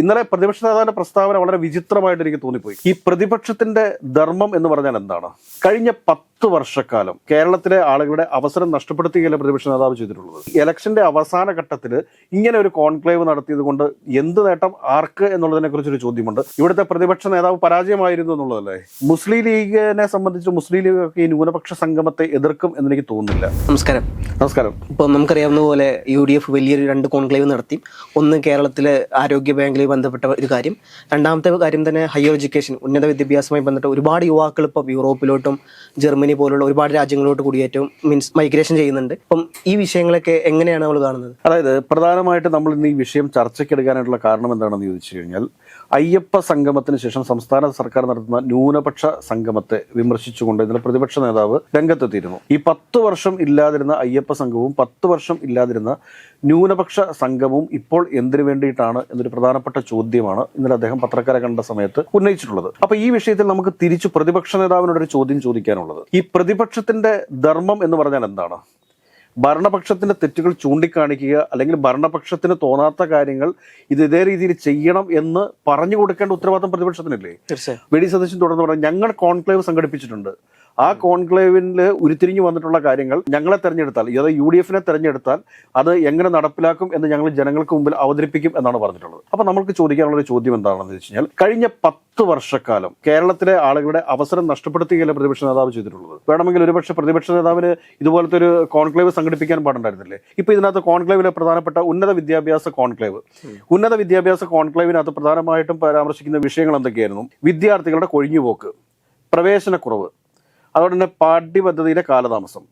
ഇന്നലെ പ്രതിപക്ഷ നേതാവിന്റെ പ്രസ്താവന വളരെ വിചിത്രമായിട്ട് എനിക്ക് തോന്നിപ്പോയി. ഈ പ്രതിപക്ഷത്തിന്റെ ധർമ്മം എന്ന് പറഞ്ഞാൽ എന്താണ്? കഴിഞ്ഞ പത്ത് വർഷക്കാലം കേരളത്തിലെ ആളുകളുടെ അവസരം നഷ്ടപ്പെടുത്തുകയല്ല പ്രതിപക്ഷ നേതാവ് ചെയ്തിട്ടുള്ളത്. ഇലക്ഷന്റെ അവസാന ഘട്ടത്തിൽ ഇങ്ങനെ ഒരു കോൺക്ലേവ് നടത്തിയത് കൊണ്ട് എന്ത് നേട്ടം ആർക്ക് എന്നുള്ളതിനെ കുറിച്ചൊരു ചോദ്യമുണ്ട്. ഇവിടുത്തെ പ്രതിപക്ഷ നേതാവ് പരാജയമായിരുന്നു എന്നുള്ളതല്ലേ? മുസ്ലിം ലീഗിനെ സംബന്ധിച്ച് മുസ്ലിം ലീഗ് ഒക്കെ ഈ ന്യൂനപക്ഷ സംഗമത്തെ എതിർക്കും എന്ന് എനിക്ക് തോന്നുന്നില്ല. നമസ്കാരം. നമസ്കാരം. ഇപ്പൊ നമുക്കറിയാവുന്ന പോലെ യു ഡി എഫ് വലിയൊരു രണ്ട് കോൺക്ലേവ് നടത്തി. ഒന്ന് കേരളത്തിലെ ആരോഗ്യ ബാങ്കിലെ ബന്ധപ്പെട്ട ഒരു കാര്യം. രണ്ടാമത്തെ കാര്യം തന്നെ ഹയർ എഡ്യൂക്കേഷൻ ഉന്നത വിദ്യാഭ്യാസമായി ബന്ധപ്പെട്ട ഒരുപാട് യുവാക്കൾ ഇപ്പം യൂറോപ്പിലോട്ടും ജർമ്മനി പോലുള്ള ഒരുപാട് രാജ്യങ്ങളിലോട്ട് കുടിയേറ്റവും മീൻസ് മൈഗ്രേഷൻ ചെയ്യുന്നുണ്ട്. അപ്പം ഈ വിഷയങ്ങളൊക്കെ എങ്ങനെയാണ് നമ്മൾ കാണുന്നത്? അതായത് പ്രധാനമായിട്ട് നമ്മൾ ഇന്ന് ഈ വിഷയം ചർച്ചയ്ക്കെടുക്കാനായിട്ടുള്ള കാരണം എന്താണെന്ന് ചോദിച്ചു കഴിഞ്ഞാൽ അയ്യപ്പ സംഗമത്തിന് ശേഷം സംസ്ഥാന സർക്കാർ നടത്തുന്ന ന്യൂനപക്ഷ സംഗമത്തെ വിമർശിച്ചുകൊണ്ട് ഇന്നലെ പ്രതിപക്ഷ നേതാവ് രംഗത്തെത്തിയിരുന്നു. ഈ പത്ത് വർഷം ഇല്ലാതിരുന്ന അയ്യപ്പ സംഘവും പത്ത് വർഷം ഇല്ലാതിരുന്ന ന്യൂനപക്ഷ സംഘവും ഇപ്പോൾ എന്തിനു വേണ്ടിയിട്ടാണ് എന്നൊരു പ്രധാനപ്പെട്ട ചോദ്യമാണ് ഇന്നലെ അദ്ദേഹം പത്രക്കാരെ കണ്ട സമയത്ത് ഉന്നയിച്ചിട്ടുള്ളത്. അപ്പൊ ഈ വിഷയത്തിൽ നമുക്ക് തിരിച്ചു പ്രതിപക്ഷ നേതാവിനോട് ഒരു ചോദ്യം ചോദിക്കാനുള്ളത്. ഈ പ്രതിപക്ഷത്തിന്റെ ധർമ്മം എന്ന് പറഞ്ഞാൽ എന്താണ്? ഭരണപക്ഷത്തിന്റെ തെറ്റുകൾ ചൂണ്ടിക്കാണിക്കുക അല്ലെങ്കിൽ ഭരണപക്ഷത്തിന് തോന്നാത്ത കാര്യങ്ങൾ ഇത് ഇതേ രീതിയിൽ ചെയ്യണം എന്ന് പറഞ്ഞു കൊടുക്കേണ്ട ഉത്തരവാദിത്തം പ്രതിപക്ഷത്തിനില്ലേ? വെടി സദസ്യം തുടർന്ന് പറഞ്ഞാൽ ഞങ്ങൾ കോൺക്ലേവ് സംഘടിപ്പിച്ചിട്ടുണ്ട്. ആ കോൺക്ലേവിൽ ഉരുത്തിരിഞ്ഞു വന്നിട്ടുള്ള കാര്യങ്ങൾ ഞങ്ങളെ തെരഞ്ഞെടുത്താൽ അതായത് യു ഡി എഫിനെ തെരഞ്ഞെടുത്താൽ അത് എങ്ങനെ നടപ്പിലാക്കും എന്ന് ഞങ്ങൾ ജനങ്ങൾക്ക് മുമ്പിൽ അവതരിപ്പിക്കും എന്നാണ് പറഞ്ഞിട്ടുള്ളത്. അപ്പൊ നമുക്ക് ചോദിക്കാനുള്ള ഒരു ചോദ്യം എന്താണെന്ന് വെച്ച് കഴിഞ്ഞാൽ കഴിഞ്ഞ പത്ത് വർഷക്കാലം കേരളത്തിലെ ആളുകളുടെ അവസരം നഷ്ടപ്പെടുത്തുകയല്ല പ്രതിപക്ഷ നേതാവ് ചെയ്തിട്ടുള്ളത്? വേണമെങ്കിൽ ഒരുപക്ഷെ പ്രതിപക്ഷ നേതാവിന് ഇതുപോലത്തെ ഒരു കോൺക്ലേവ് സംഘടിപ്പിക്കാൻ പാടുണ്ടായിരുന്നില്ലേ? ഇപ്പൊ ഇതിനകത്ത് കോൺക്ലേവിലെ പ്രധാനപ്പെട്ട ഉന്നത വിദ്യാഭ്യാസ കോൺക്ലേവ്. ഉന്നത വിദ്യാഭ്യാസ കോൺക്ലേവിനകത്ത് പ്രധാനമായിട്ടും പരാമർശിക്കുന്ന വിഷയങ്ങൾ എന്തൊക്കെയായിരുന്നു? വിദ്യാർത്ഥികളുടെ കൊഴിഞ്ഞുപോക്ക് പ്രവേശനക്കുറവ് അതുപോലെ തന്നെ പാഠ്യപദ്ധതിയിലെ കാലതാമസം.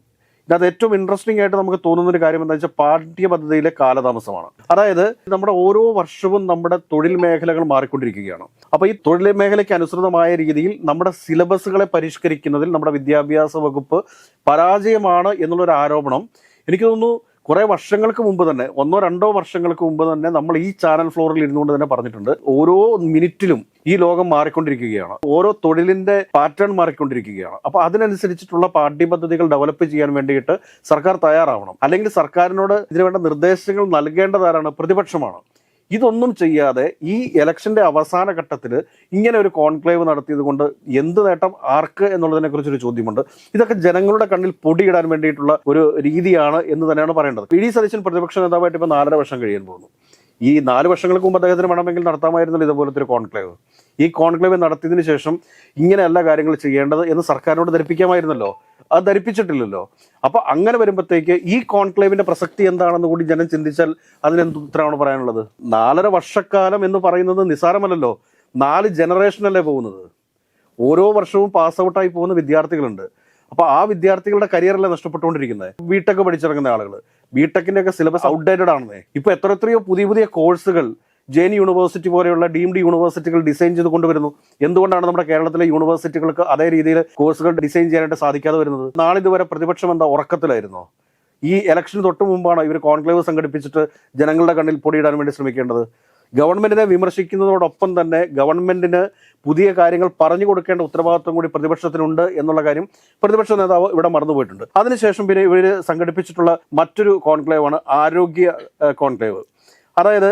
ഇതിനകത്ത് ഏറ്റവും ഇൻട്രസ്റ്റിംഗ് ആയിട്ട് നമുക്ക് തോന്നുന്ന ഒരു കാര്യം എന്താ വെച്ചാൽ പാഠ്യപദ്ധതിയിലെ കാലതാമസമാണ്. അതായത് നമ്മുടെ ഓരോ വർഷവും നമ്മുടെ തൊഴിൽ മേഖലകൾ മാറിക്കൊണ്ടിരിക്കുകയാണ്. അപ്പൊ ഈ തൊഴിൽ മേഖലയ്ക്ക് അനുസൃതമായ രീതിയിൽ നമ്മുടെ സിലബസുകളെ പരിഷ്കരിക്കുന്നതിൽ നമ്മുടെ വിദ്യാഭ്യാസ വകുപ്പ് പരാജയമാണ് എന്നുള്ളൊരു ആരോപണം എനിക്ക് തോന്നുന്നു കുറെ വർഷങ്ങൾക്ക് മുമ്പ് തന്നെ ഒന്നോ രണ്ടോ വർഷങ്ങൾക്ക് മുമ്പ് തന്നെ നമ്മൾ ഈ ചാനൽ ഫ്ലോറിൽ ഇരുന്നുകൊണ്ട് തന്നെ പറഞ്ഞിട്ടുണ്ട് ഓരോ മിനിറ്റിലും ഈ ലോകം മാറിക്കൊണ്ടിരിക്കുകയാണ്. ഓരോ തൊഴിലിന്റെ പാറ്റേൺ മാറിക്കൊണ്ടിരിക്കുകയാണ്. അപ്പോൾ അതിനനുസരിച്ചിട്ടുള്ള പാഠ്യപദ്ധതികൾ ഡെവലപ്പ് ചെയ്യാൻ വേണ്ടിയിട്ട് സർക്കാർ തയ്യാറാവണം. അല്ലെങ്കിൽ സർക്കാരിനോട് ഇതിനുവേണ്ട നിർദ്ദേശങ്ങൾ നൽകേണ്ടതാരാണ്? പ്രതിപക്ഷമാണ്. ഇതൊന്നും ചെയ്യാതെ ഈ ഇലക്ഷന്റെ അവസാന ഘട്ടത്തിൽ ഇങ്ങനെ ഒരു കോൺക്ലേവ് നടത്തിയത് കൊണ്ട് എന്ത് നേട്ടം ആർക്ക് എന്നുള്ളതിനെ കുറിച്ചൊരു ചോദ്യമുണ്ട്. ഇതൊക്കെ ജനങ്ങളുടെ കണ്ണിൽ പൊടിയിടാൻ വേണ്ടിയിട്ടുള്ള ഒരു രീതിയാണ് എന്ന് തന്നെയാണ് പറയേണ്ടത്. പി. ഡി. സതീശൻ പ്രതിപക്ഷ നേതാവായിട്ട് ഇപ്പോൾ നാലര വർഷം കഴിയാൻ പോകുന്നു. ഈ നാല് വർഷങ്ങൾക്ക് മുമ്പ് അദ്ദേഹത്തിന് വേണമെങ്കിൽ നടത്താമായിരുന്നല്ലോ ഇതുപോലത്തെ ഒരു കോൺക്ലേവ്. ഈ കോൺക്ലേവ് നടത്തിയതിനു ശേഷം ഇങ്ങനെയല്ല കാര്യങ്ങൾ ചെയ്യേണ്ടത് എന്ന് സർക്കാരിനോട് ധരിപ്പിക്കാമായിരുന്നല്ലോ. അത് ധരിപ്പിച്ചിട്ടില്ലല്ലോ. അപ്പൊ അങ്ങനെ വരുമ്പോഴത്തേക്ക് ഈ കോൺക്ലേവിന്റെ പ്രസക്തി എന്താണെന്ന് കൂടി ജനം ചിന്തിച്ചാൽ അതിനെന്ത് ഉത്തരമാണ് പറയാനുള്ളത്? നാലര വർഷക്കാലം എന്ന് പറയുന്നത് നിസാരമല്ലല്ലോ നാല് ജനറേഷനല്ലേ പോകുന്നത്. ഓരോ വർഷവും പാസ് ഔട്ടായി പോകുന്ന വിദ്യാർത്ഥികളുണ്ട്. അപ്പൊ ആ വിദ്യാർത്ഥികളുടെ കരിയറല്ലേ നഷ്ടപ്പെട്ടുകൊണ്ടിരിക്കുന്നത്? ബിടെക് പഠിച്ചിറങ്ങുന്ന ആളുകൾ ബിടെക്കിന്റെ ഒക്കെ സിലബസ് ഔട്ട്ഡേറ്റഡ് ആണെന്നേ. ഇപ്പൊ എത്ര എത്രയോ പുതിയ പുതിയ കോഴ്സുകൾ ജെയിൻ യൂണിവേഴ്സിറ്റി പോലെയുള്ള ഡീംഡ് യൂണിവേഴ്സിറ്റികൾ ഡിസൈൻ ചെയ്ത് കൊണ്ടുവരുന്നു. എന്തുകൊണ്ടാണ് നമ്മുടെ കേരളത്തിലെ യൂണിവേഴ്സിറ്റികൾക്ക് അതേ രീതിയിൽ കോഴ്സുകൾ ഡിസൈൻ ചെയ്യാനായിട്ട് സാധിക്കാതെ വരുന്നത്? നാളിതുവരെ പ്രതിപക്ഷം എന്താ ഉറക്കത്തിലായിരുന്നോ? ഈ ഇലക്ഷന് തൊട്ട് മുമ്പാണ് ഇവർ കോൺക്ലേവ് സംഘടിപ്പിച്ചിട്ട് ജനങ്ങളുടെ കണ്ണിൽ പൊടിയിടാൻ വേണ്ടി ശ്രമിക്കേണ്ടത്? ഗവൺമെന്റിനെ വിമർശിക്കുന്നതോടൊപ്പം തന്നെ ഗവൺമെന്റിന് പുതിയ കാര്യങ്ങൾ പറഞ്ഞു കൊടുക്കേണ്ട ഉത്തരവാദിത്വം കൂടി പ്രതിപക്ഷത്തിനുണ്ട് എന്നുള്ള കാര്യം പ്രതിപക്ഷ നേതാവ് ഇവിടെ മറന്നുപോയിട്ടുണ്ട്. അതിനുശേഷം പിന്നെ ഇവർ സംഘടിപ്പിച്ചിട്ടുള്ള മറ്റൊരു കോൺക്ലേവാണ് ആരോഗ്യ കോൺക്ലേവ്. അതായത്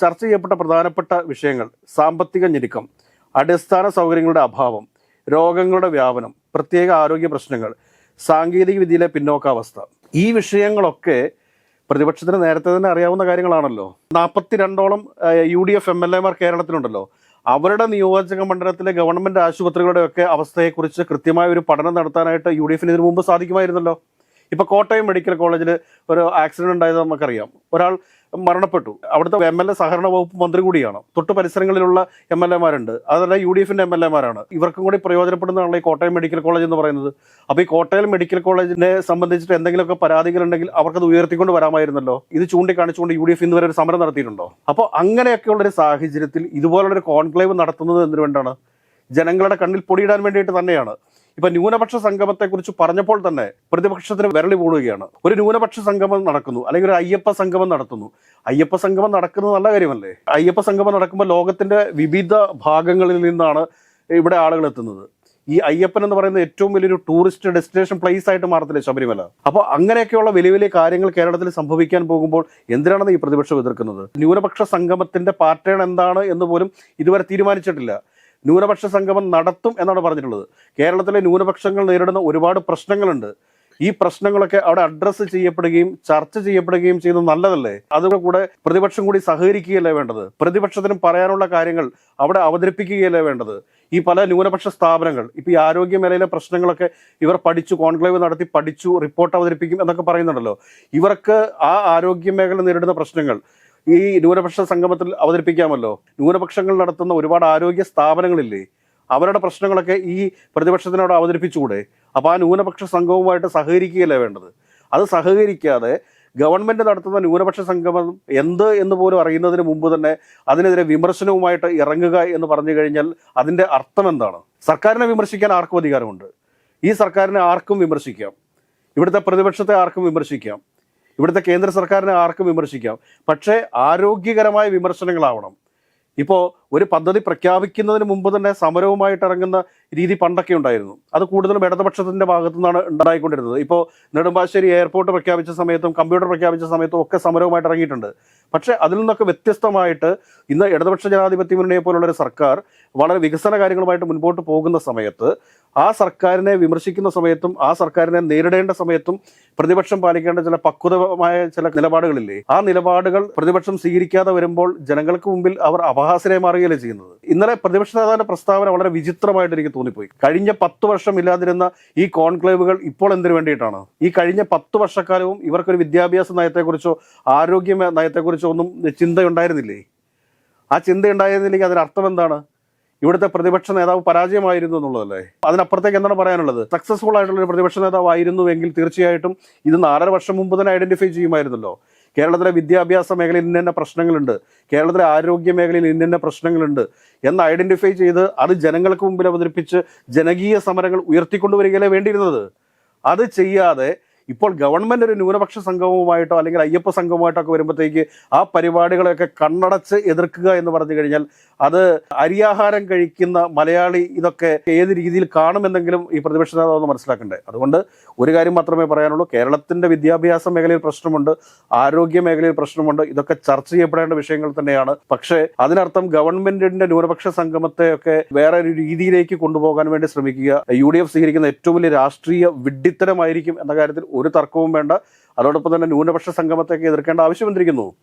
ചർച്ച ചെയ്യപ്പെട്ട പ്രധാനപ്പെട്ട വിഷയങ്ങൾ സാമ്പത്തിക ഞെരുക്കം അടിസ്ഥാന സൗകര്യങ്ങളുടെ അഭാവം രോഗങ്ങളുടെ വ്യാപനം പ്രത്യേക ആരോഗ്യ പ്രശ്നങ്ങൾ സാങ്കേതിക വിദ്യയിലെ പിന്നോക്കാവസ്ഥ. ഈ വിഷയങ്ങളൊക്കെ പ്രതിപക്ഷത്തിന് നേരത്തെ തന്നെ അറിയാവുന്ന കാര്യങ്ങളാണല്ലോ. നാൽപ്പത്തിരണ്ടോളം U D F M L എമാർ കേരളത്തിലുണ്ടല്ലോ. അവരുടെ നിയോജക മണ്ഡലത്തിലെ ഗവൺമെന്റ് ആശുപത്രികളുടെയൊക്കെ അവസ്ഥയെക്കുറിച്ച് കൃത്യമായ ഒരു പഠനം നടത്താനായിട്ട് യു ഡി എഫിന് ഇതിനു മുമ്പ് സാധിക്കുമായിരുന്നല്ലോ. ഇപ്പോൾ കോട്ടയം മെഡിക്കൽ കോളേജിൽ ഒരു ആക്സിഡന്റ് ഉണ്ടായത് നമുക്കറിയാം. ഒരാൾ മരണപ്പെട്ടു. അവിടുത്തെ എം എൽ എ സഹകരണ വകുപ്പ് മന്ത്രി കൂടിയാണ്. തൊട്ട് പരിസരങ്ങളിലുള്ള എം എൽ എമാരുണ്ട് അതല്ല യു ഡി എഫിന്റെ എം എൽ എമാരാണ് ഇവർക്കും കൂടി പ്രയോജനപ്പെടുന്നതാണല്ലോ ഈ കോട്ടയം മെഡിക്കൽ കോളേജ് എന്ന് പറയുന്നത്. അപ്പൊ ഈ കോട്ടയം മെഡിക്കൽ കോളേജിനെ സംബന്ധിച്ചിട്ട് എന്തെങ്കിലുമൊക്കെ പരാതികൾ ഉണ്ടെങ്കിൽ അവർക്കത് ഉയർത്തിക്കൊണ്ട് വരാമായിരുന്നല്ലോ? ഇത് ചൂണ്ടിക്കാണിച്ചുകൊണ്ട് യു ഡി എഫ് ഇന്ന് വരെ ഒരു സമരം നടത്തിയിട്ടുണ്ടോ? അപ്പോൾ അങ്ങനെയൊക്കെയുള്ള ഒരു സാഹചര്യത്തിൽ ഇതുപോലുള്ള ഒരു കോൺക്ലേവ് നടത്തുന്നത് എന്തിനു വേണ്ടാണ് ജനങ്ങളുടെ കണ്ണിൽ പൊടിയിടാൻ വേണ്ടിയിട്ട് തന്നെയാണ്. ഇപ്പൊ ന്യൂനപക്ഷ സംഗമത്തെ കുറിച്ച് പറഞ്ഞപ്പോൾ തന്നെ പ്രതിപക്ഷത്തിന് വിരളി പോടുകയാണ് ഒരു ന്യൂനപക്ഷ സംഗമം നടക്കുന്നു അല്ലെങ്കിൽ ഒരു അയ്യപ്പ സംഗമം നടത്തുന്നു. അയ്യപ്പ സംഗമം നടക്കുന്നത് നല്ല കാര്യമല്ലേ? അയ്യപ്പ സംഗമം നടക്കുമ്പോൾ ലോകത്തിന്റെ വിവിധ ഭാഗങ്ങളിൽ നിന്നാണ് ഇവിടെ ആളുകൾ എത്തുന്നത്. ഈ അയ്യപ്പൻ എന്ന് പറയുന്ന ഏറ്റവും വലിയൊരു ടൂറിസ്റ്റ് ഡെസ്റ്റിനേഷൻ പ്ലേസ് ആയിട്ട് മാറത്തില്ലേ ശബരിമല? അപ്പോൾ അങ്ങനെയൊക്കെയുള്ള വലിയ വലിയ കാര്യങ്ങൾ കേരളത്തിൽ സംഭവിക്കാൻ പോകുമ്പോൾ എന്തിനാണെന്ന് ഈ പ്രതിപക്ഷം എതിർക്കുന്നത്? ന്യൂനപക്ഷ സംഗമത്തിന്റെ പാറ്റേൺ എന്താണ് എന്ന് പോലും ഇതുവരെ തീരുമാനിച്ചിട്ടില്ല. ന്യൂനപക്ഷ സംഗമം നടത്തും എന്നാണ് പറഞ്ഞിട്ടുള്ളത്. കേരളത്തിലെ ന്യൂനപക്ഷങ്ങൾ നേരിടുന്ന ഒരുപാട് പ്രശ്നങ്ങളുണ്ട്. ഈ പ്രശ്നങ്ങളൊക്കെ അവിടെ അഡ്രസ്സ് ചെയ്യപ്പെടുകയും ചർച്ച ചെയ്യപ്പെടുകയും ചെയ്യുന്നത് നല്ലതല്ലേ? അതുകൂടെ കൂടെ പ്രതിപക്ഷം കൂടി സഹകരിക്കുകയല്ലേ വേണ്ടത്? പ്രതിപക്ഷത്തിനും പറയാനുള്ള കാര്യങ്ങൾ അവിടെ അവതരിപ്പിക്കുകയല്ലേ വേണ്ടത്? ഈ പല ന്യൂനപക്ഷ സ്ഥാപനങ്ങൾ ഇപ്പൊ ഈ ആരോഗ്യ മേഖലയിലെ പ്രശ്നങ്ങളൊക്കെ ഇവർ പഠിച്ചു കോൺക്ലേവ് നടത്തി പഠിച്ചു റിപ്പോർട്ട് അവതരിപ്പിക്കും എന്നൊക്കെ പറയുന്നുണ്ടല്ലോ. ഇവർക്ക് ആ ആരോഗ്യ മേഖല നേരിടുന്ന പ്രശ്നങ്ങൾ ഈ ന്യൂനപക്ഷ സംഗമത്തിൽ അവതരിപ്പിക്കാമല്ലോ. ന്യൂനപക്ഷങ്ങൾ നടത്തുന്ന ഒരുപാട് ആരോഗ്യ സ്ഥാപനങ്ങളില്ലേ അവരുടെ പ്രശ്നങ്ങളൊക്കെ ഈ പ്രതിപക്ഷത്തിനോട് അവതരിപ്പിച്ചുകൂടെ? അപ്പോൾ ആ ന്യൂനപക്ഷ സംഘവുമായിട്ട് സഹകരിക്കുകയല്ലേ വേണ്ടത്? അത് സഹകരിക്കാതെ ഗവൺമെന്റ് നടത്തുന്ന ന്യൂനപക്ഷ സംഗമം എന്ത് എന്ന് പോലും അറിയുന്നതിന് മുമ്പ് തന്നെ അതിനെതിരെ വിമർശനവുമായിട്ട് ഇറങ്ങുക എന്ന് പറഞ്ഞു കഴിഞ്ഞാൽ അതിന്റെ അർത്ഥം എന്താണ്? സർക്കാരിനെ വിമർശിക്കാൻ ആർക്കും അധികാരമുണ്ട്. ഈ സർക്കാരിനെ ആർക്കും വിമർശിക്കാം. ഇവിടുത്തെ പ്രതിപക്ഷത്തെ ആർക്കും വിമർശിക്കാം. ഇവിടുത്തെ കേന്ദ്ര സർക്കാരിനെ ആർക്കും വിമർശിക്കാം. പക്ഷേ ആരോഗ്യകരമായ വിമർശനങ്ങളാവണം. ഇപ്പോൾ ഒരു പദ്ധതി പ്രഖ്യാപിക്കുന്നതിന് മുമ്പ് തന്നെ സമരവുമായിട്ട് ഇറങ്ങുന്ന രീതി പണ്ടൊക്കെ ഉണ്ടായിരുന്നു. അത് കൂടുതലും ഇടതുപക്ഷത്തിന്റെ ഭാഗത്തു നിന്നാണ് ഉണ്ടായിക്കൊണ്ടിരുന്നത്. ഇപ്പോൾ നെടുമ്പാശ്ശേരി എയർപോർട്ട് പ്രഖ്യാപിച്ച സമയത്തും കമ്പ്യൂട്ടർ പ്രഖ്യാപിച്ച സമയത്തും ഒക്കെ സമരവുമായിട്ട് ഇറങ്ങിയിട്ടുണ്ട്. പക്ഷേ അതിൽ നിന്നൊക്കെ വ്യത്യസ്തമായിട്ട് ഇന്ന് ഇടതുപക്ഷ ജനാധിപത്യ മുന്നണിയെ പോലുള്ള ഒരു സർക്കാർ വളരെ വികസന കാര്യങ്ങളുമായിട്ട് മുൻപോട്ട് പോകുന്ന സമയത്ത് ആ സർക്കാരിനെ വിമർശിക്കുന്ന സമയത്തും ആ സർക്കാരിനെ നേരിടേണ്ട സമയത്തും പ്രതിപക്ഷം പാലിക്കേണ്ട ചില പക്വതമായ ചില നിലപാടുകളില്ലേ? ആ നിലപാടുകൾ പ്രതിപക്ഷം സ്വീകരിക്കാതെ വരുമ്പോൾ ജനങ്ങൾക്ക് മുമ്പിൽ അവർ അപഹാസ്യരെ മാറുകയല്ലേ ചെയ്യുന്നത്? ഇന്നലെ പ്രതിപക്ഷ നേതാവിന്റെ പ്രസ്താവന വളരെ വിചിത്രമായിട്ട് എനിക്ക് തോന്നിപ്പോയി. കഴിഞ്ഞ പത്ത് വർഷം ഇല്ലാതിരുന്ന ഈ കോൺക്ലേവുകൾ ഇപ്പോൾ എന്തിനു വേണ്ടിയിട്ടാണ്? ഈ കഴിഞ്ഞ പത്ത് വർഷക്കാലവും ഇവർക്കൊരു വിദ്യാഭ്യാസ നയത്തെക്കുറിച്ചോ ആരോഗ്യ നയത്തെക്കുറിച്ചോ ഒന്നും ചിന്തയുണ്ടായിരുന്നില്ലേ? ആ ചിന്തയുണ്ടായിരുന്നില്ലെങ്കിൽ അതിനർത്ഥം എന്താണ്? ഇവിടുത്തെ പ്രതിപക്ഷ നേതാവ് പരാജയമായിരുന്നു എന്നുള്ളതല്ലേ? അതിനപ്പുറത്തേക്ക് എന്താണ് പറയാനുള്ളത്? സക്സസ്ഫുൾ ആയിട്ടുള്ള ഒരു പ്രതിപക്ഷ നേതാവ് ആയിരുന്നുവെങ്കിൽ തീർച്ചയായിട്ടും ഇത് നാലര വർഷം മുമ്പ് തന്നെ ഐഡന്റിഫൈ ചെയ്യുമായിരുന്നല്ലോ. കേരളത്തിലെ വിദ്യാഭ്യാസ മേഖലയിൽ ഇന്ന പ്രശ്നങ്ങളുണ്ട്. കേരളത്തിലെ ആരോഗ്യ മേഖലയിൽ ഇന്ന പ്രശ്നങ്ങളുണ്ട്. എന്ന് ഐഡന്റിഫൈ ചെയ്ത് അത് ജനങ്ങൾക്ക് മുമ്പിൽ അവതരിപ്പിച്ച് ജനകീയ സമരങ്ങൾ ഉയർത്തിക്കൊണ്ടുവരികയല്ലേ വേണ്ടിയിരുന്നത്? അത് ചെയ്യാതെ ഇപ്പോൾ ഗവൺമെന്റ് ഒരു ന്യൂനപക്ഷ സംഘവുമായിട്ടോ അല്ലെങ്കിൽ അയ്യപ്പ സംഘവുമായിട്ടോ ഒക്കെ വരുമ്പോഴത്തേക്ക് ആ പരിപാടികളെയൊക്കെ കണ്ണടച്ച് എതിർക്കുക എന്ന് പറഞ്ഞു കഴിഞ്ഞാൽ അത് അരിയാഹാരം കഴിക്കുന്ന മലയാളി ഇതൊക്കെ ഏത് രീതിയിൽ കാണുമെന്നെങ്കിലും ഈ പ്രതിപക്ഷ നേതാവ് മനസ്സിലാക്കണ്ടേ? അതുകൊണ്ട് ഒരു കാര്യം മാത്രമേ പറയാനുള്ളൂ. കേരളത്തിന്റെ വിദ്യാഭ്യാസ മേഖലയിൽ പ്രശ്നമുണ്ട് ആരോഗ്യ മേഖലയിൽ പ്രശ്നമുണ്ട് ഇതൊക്കെ ചർച്ച ചെയ്യപ്പെടേണ്ട വിഷയങ്ങൾ തന്നെയാണ്. പക്ഷേ അതിനർത്ഥം ഗവൺമെന്റിന്റെ ന്യൂനപക്ഷ സംഗമത്തെ ഒക്കെ വേറെ ഒരു രീതിയിലേക്ക് കൊണ്ടുപോകാൻ വേണ്ടി ശ്രമിക്കുക. യു ഡി എഫ് സ്വീകരിക്കുന്ന ഏറ്റവും വലിയ രാഷ്ട്രീയ വിഡ്ഢിത്തരമായിരിക്കും എന്ന കാര്യത്തിൽ ഒരു തർക്കവും വേണ്ട. അതോടൊപ്പം തന്നെ ന്യൂനപക്ഷ സംഗമത്തെയൊക്കെ എതിർക്കേണ്ട ആവശ്യം വന്നിരിക്കുന്നു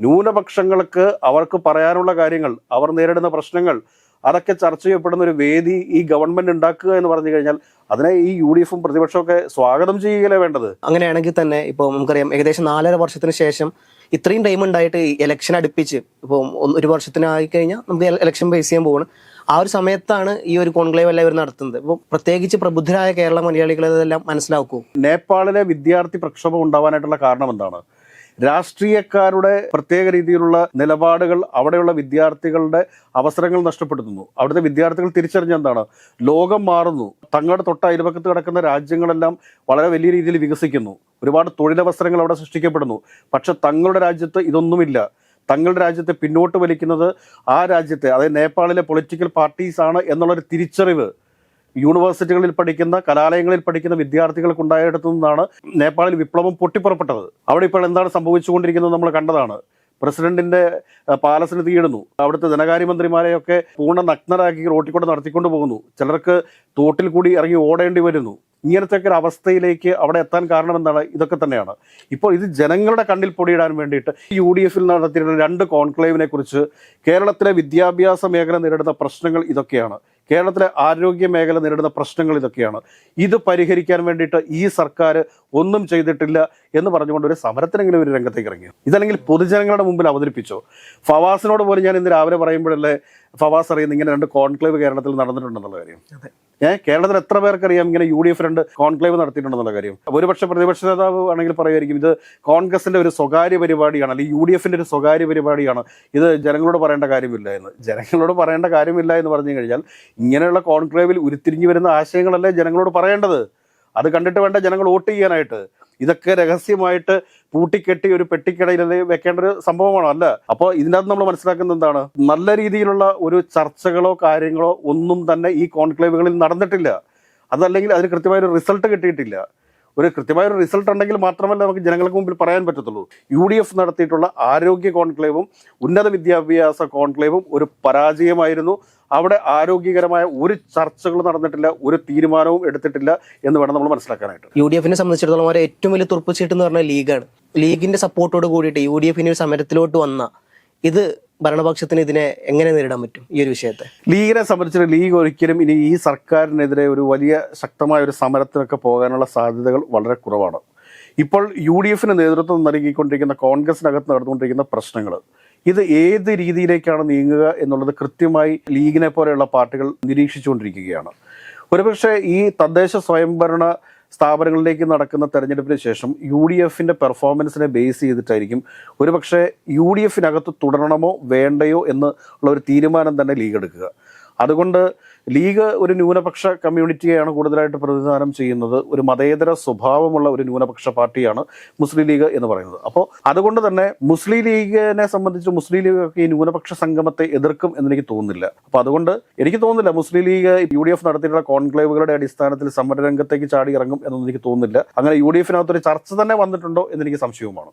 ന്യൂനപക്ഷങ്ങൾക്ക് അവർക്ക് പറയാനുള്ള കാര്യങ്ങൾ അവർ നേരിടുന്ന പ്രശ്നങ്ങൾ അതൊക്കെ ചർച്ച ചെയ്യപ്പെടുന്ന ഒരു വേദി ഈ ഗവൺമെന്റ് ഉണ്ടാക്കുക എന്ന് പറഞ്ഞു കഴിഞ്ഞാൽ അതിനെ ഈ യു ഡി എഫും പ്രതിപക്ഷമൊക്കെ സ്വാഗതം ചെയ്യുകയല്ലേ വേണ്ടത്? അങ്ങനെയാണെങ്കിൽ തന്നെ ഇപ്പോൾ നമുക്കറിയാം ഏകദേശം നാലര വർഷത്തിന് ശേഷം ഇത്രയും ടൈം ഉണ്ടായിട്ട് ഇലക്ഷൻ അടുപ്പിച്ച് ഇപ്പോൾ ഒരു വർഷത്തിനായി കഴിഞ്ഞാൽ നമുക്ക് ഇലക്ഷൻ ബേസ് ചെയ്യാൻ പോവാണ്. ആ ഒരു സമയത്താണ് ഈ ഒരു കോൺക്ലേവ് എല്ലാം ഇവർ നടത്തുന്നത്. ഇപ്പോൾ പ്രത്യേകിച്ച് പ്രബുദ്ധരായ കേരള മലയാളികളെല്ലാം മനസ്സിലാക്കൂ നേപ്പാളിലെ വിദ്യാർത്ഥി പ്രക്ഷോഭം ഉണ്ടാവാനായിട്ടുള്ള കാരണം എന്താണ്? രാഷ്ട്രീയക്കാരുടെ പ്രത്യേക രീതിയിലുള്ള നിലപാടുകൾ അവിടെയുള്ള വിദ്യാർത്ഥികളുടെ അവസരങ്ങൾ നഷ്ടപ്പെടുത്തുന്നു. അവിടുത്തെ വിദ്യാർത്ഥികൾ തിരിച്ചറിഞ്ഞ എന്താണ്? ലോകം മാറുന്നു. തങ്ങളുടെ തൊട്ട അയൽപക്കത്ത് കിടക്കുന്ന രാജ്യങ്ങളെല്ലാം വളരെ വലിയ രീതിയിൽ വികസിക്കുന്നു. ഒരുപാട് തൊഴിലവസരങ്ങൾ അവിടെ സൃഷ്ടിക്കപ്പെടുന്നു. പക്ഷെ തങ്ങളുടെ രാജ്യത്ത് ഇതൊന്നുമില്ല. തങ്ങളുടെ രാജ്യത്തെ പിന്നോട്ട് വലിക്കുന്നത് ആ രാജ്യത്തെ അതായത് നേപ്പാളിലെ പൊളിറ്റിക്കൽ പാർട്ടീസ് ആണ് എന്നുള്ളൊരു തിരിച്ചറിവ് യൂണിവേഴ്സിറ്റികളിൽ പഠിക്കുന്ന കലാലയങ്ങളിൽ പഠിക്കുന്ന വിദ്യാർത്ഥികൾക്ക് ഉണ്ടായിടത്തു നിന്നാണ് നേപ്പാളിൽ വിപ്ലവം പൊട്ടിപ്പുറപ്പെട്ടത്. അവിടെ ഇപ്പോൾ എന്താണ് സംഭവിച്ചുകൊണ്ടിരിക്കുന്നത് നമ്മൾ കണ്ടതാണ്. പ്രസിഡന്റിന്റെ പാലസിന് തീയിടുന്നു. അവിടുത്തെ ധനകാര്യമന്ത്രിമാരെയൊക്കെ പൂർണ നഗ്നരാക്കി റോട്ടിൽ കൊണ്ട് നടത്തിക്കൊണ്ട് പോകുന്നു ചിലർക്ക് തോട്ടിൽ കൂടി ഇറങ്ങി ഓടേണ്ടി വരുന്നു. ഇങ്ങനത്തെ ഒരു അവസ്ഥയിലേക്ക് അവിടെ എത്താൻ കാരണം എന്താണ് ഇതൊക്കെ തന്നെയാണ്. ഇപ്പോൾ ഇത് ജനങ്ങളുടെ കണ്ണിൽ പൊടിയിടാൻ വേണ്ടിയിട്ട് യു ഡി എഫിൽ നടത്തിയിട്ടുള്ള രണ്ട് കോൺക്ലേവിനെ കുറിച്ച് കേരളത്തിലെ വിദ്യാഭ്യാസ മേഖല നേരിടുന്ന പ്രശ്നങ്ങൾ ഇതൊക്കെയാണ്. കേരളത്തിലെ ആരോഗ്യ മേഖല നേരിടുന്ന പ്രശ്നങ്ങൾ ഇതൊക്കെയാണ്. ഇത് പരിഹരിക്കാൻ വേണ്ടിയിട്ട് ഈ സർക്കാർ ഒന്നും ചെയ്തിട്ടില്ല എന്ന് പറഞ്ഞുകൊണ്ട് ഒരു സമരത്തിനെങ്കിലും ഒരു രംഗത്തേക്ക് ഇറങ്ങി. ഇതല്ലെങ്കിൽ പൊതുജനങ്ങളുടെ മുമ്പിൽ അവതരിപ്പിച്ചോ? ഫവാസിനോട് പോലും ഞാൻ ഇന്ന് രാവിലെ പറയുമ്പോഴല്ലേ ഫവാസ് അറിയുന്ന ഇങ്ങനെ രണ്ട് കോൺക്ലേവ് കേരളത്തിൽ നടന്നിട്ടുണ്ടെന്നുള്ള കാര്യം. ഏഹ് കേരളത്തിൽ എത്ര പേർക്കറിയാം ഇങ്ങനെ യു ഡി എഫ് രണ്ട് കോൺക്ലേവ് നടത്തിയിട്ടുണ്ടെന്നുള്ള കാര്യം? ഒരുപക്ഷെ പ്രതിപക്ഷ നേതാവ് ആണെങ്കിൽ പറയുമായിരിക്കും ഇത് കോൺഗ്രസിന്റെ ഒരു സ്വകാര്യ പരിപാടിയാണ് അല്ലെങ്കിൽ യു ഡി എഫിന്റെ ഒരു സ്വകാര്യ പരിപാടിയാണ്. ഇത് ജനങ്ങളോട് പറയേണ്ട കാര്യമില്ല എന്ന്. ജനങ്ങളോട് പറയേണ്ട കാര്യമില്ല എന്ന് പറഞ്ഞു കഴിഞ്ഞാൽ ഇങ്ങനെയുള്ള കോൺക്ലേവിൽ ഉരുത്തിരിഞ്ഞു വരുന്ന ആശയങ്ങളല്ലേ ജനങ്ങളോട് പറയേണ്ടത്? അത് കണ്ടിട്ട് വേണ്ട ജനങ്ങൾ വോട്ട് ചെയ്യാനായിട്ട്. ഇതൊക്കെ രഹസ്യമായിട്ട് പൂട്ടിക്കെട്ടി ഒരു പെട്ടിക്കടയിൽ വെക്കേണ്ട ഒരു സംഭവമാണോ? അല്ല. അപ്പോൾ ഇതിനകത്ത് നമ്മൾ മനസ്സിലാക്കുന്നത് എന്താണ്? നല്ല രീതിയിലുള്ള ഒരു ചർച്ചകളോ കാര്യങ്ങളോ ഒന്നും തന്നെ ഈ കോൺക്ലേവുകളിൽ നടന്നിട്ടില്ല. അതല്ലെങ്കിൽ അതിന് കൃത്യമായ ഒരു റിസൾട്ട് കിട്ടിയിട്ടില്ല. ഒരു കൃത്യമായ ഒരു റിസൾട്ട് ഉണ്ടെങ്കിൽ മാത്രമല്ല നമുക്ക് ജനങ്ങൾക്ക് മുമ്പിൽ പറയാൻ പറ്റത്തുള്ളൂ. യു ഡി എഫ് നടത്തിയിട്ടുള്ള ആരോഗ്യ കോൺക്ലേവും ഉന്നത വിദ്യാഭ്യാസ കോൺക്ലേവും ഒരു പരാജയമായിരുന്നു. അവിടെ ആരോഗ്യകരമായ ഒരു ചർച്ചകളും നടന്നിട്ടില്ല ഒരു തീരുമാനവും എടുത്തിട്ടില്ല എന്ന് വേണം നമ്മൾ മനസ്സിലാക്കാനായിട്ട്. യു ഡി എഫിനെ സംബന്ധിച്ചിടത്തോളം അവരെ ഏറ്റവും വലിയ തുറപ്പുചീട്ട് എന്ന് പറഞ്ഞാൽ ലീഗാണ്. ലീഗിന്റെ സപ്പോർട്ടോട് കൂടിയിട്ട് യു ഡി എഫിന് ഒരു സമരത്തിലോട്ട് വന്ന ഇത് ഭരണപക്ഷത്തിന് ഇതിനെ എങ്ങനെ നേരിടാൻ പറ്റും ഈ ഒരു വിഷയത്തെ? ലീഗിനെ സംബന്ധിച്ച് ലീഗ് ഒരിക്കലും ഇനി ഈ സർക്കാരിനെതിരെ ഒരു വലിയ ശക്തമായ ഒരു സമരത്തിനൊക്കെ പോകാനുള്ള സാധ്യതകൾ വളരെ കുറവാണ്. ഇപ്പോൾ യു ഡി എഫിന് നേതൃത്വം നൽകിക്കൊണ്ടിരിക്കുന്ന കോൺഗ്രസിനകത്ത് നടന്നുകൊണ്ടിരിക്കുന്ന പ്രശ്നങ്ങൾ ഇത് ഏത് രീതിയിലേക്കാണ് നീങ്ങുക എന്നുള്ളത് കൃത്യമായി ലീഗിനെ പോലെയുള്ള പാർട്ടികൾ നിരീക്ഷിച്ചുകൊണ്ടിരിക്കുകയാണ്. ഒരുപക്ഷെ ഈ തദ്ദേശ സ്വയംഭരണ സ്ഥാപനങ്ങളിലേക്ക് നടക്കുന്ന തെരഞ്ഞെടുപ്പിന് ശേഷം യു ഡി എഫിന്റെ പെർഫോമൻസിനെ ബേസ് ചെയ്തിട്ടായിരിക്കും. ഒരുപക്ഷെ യു ഡി എഫിനകത്ത് തുടരണമോ വേണ്ടയോ എന്നുള്ള ഒരു തീരുമാനം തന്നെ ലീഗ് എടുക്കുക. അതുകൊണ്ട് ലീഗ് ഒരു ന്യൂനപക്ഷ കമ്മ്യൂണിറ്റിയെയാണ് കൂടുതലായിട്ട് പ്രതിനിധാനം ചെയ്യുന്നത്. ഒരു മതേതര സ്വഭാവമുള്ള ഒരു ന്യൂനപക്ഷ പാർട്ടിയാണ് മുസ്ലിം ലീഗ് എന്ന് പറയുന്നത്. അപ്പോൾ അതുകൊണ്ട് തന്നെ മുസ്ലിം ലീഗിനെ സംബന്ധിച്ച് മുസ്ലിം ലീഗ് ഒക്കെ ഈ ന്യൂനപക്ഷ സംഗമത്തെ എതിർക്കും എന്ന് എനിക്ക് തോന്നുന്നില്ല. അപ്പോൾ അതുകൊണ്ട് എനിക്ക് തോന്നുന്നില്ല Muslim League U D F നടത്തിയിട്ടുള്ള കോൺക്ലേവുകളുടെ അടിസ്ഥാനത്തിൽ സമരരംഗത്തേക്ക് ചാടി ഇറങ്ങും എന്നൊന്നും എനിക്ക് തോന്നുന്നില്ല. അങ്ങനെ യു ഡി എഫിനകത്തൊരു ചർച്ച തന്നെ വന്നിട്ടുണ്ടോ എന്നെനിക്ക് സംശയവുമാണ്.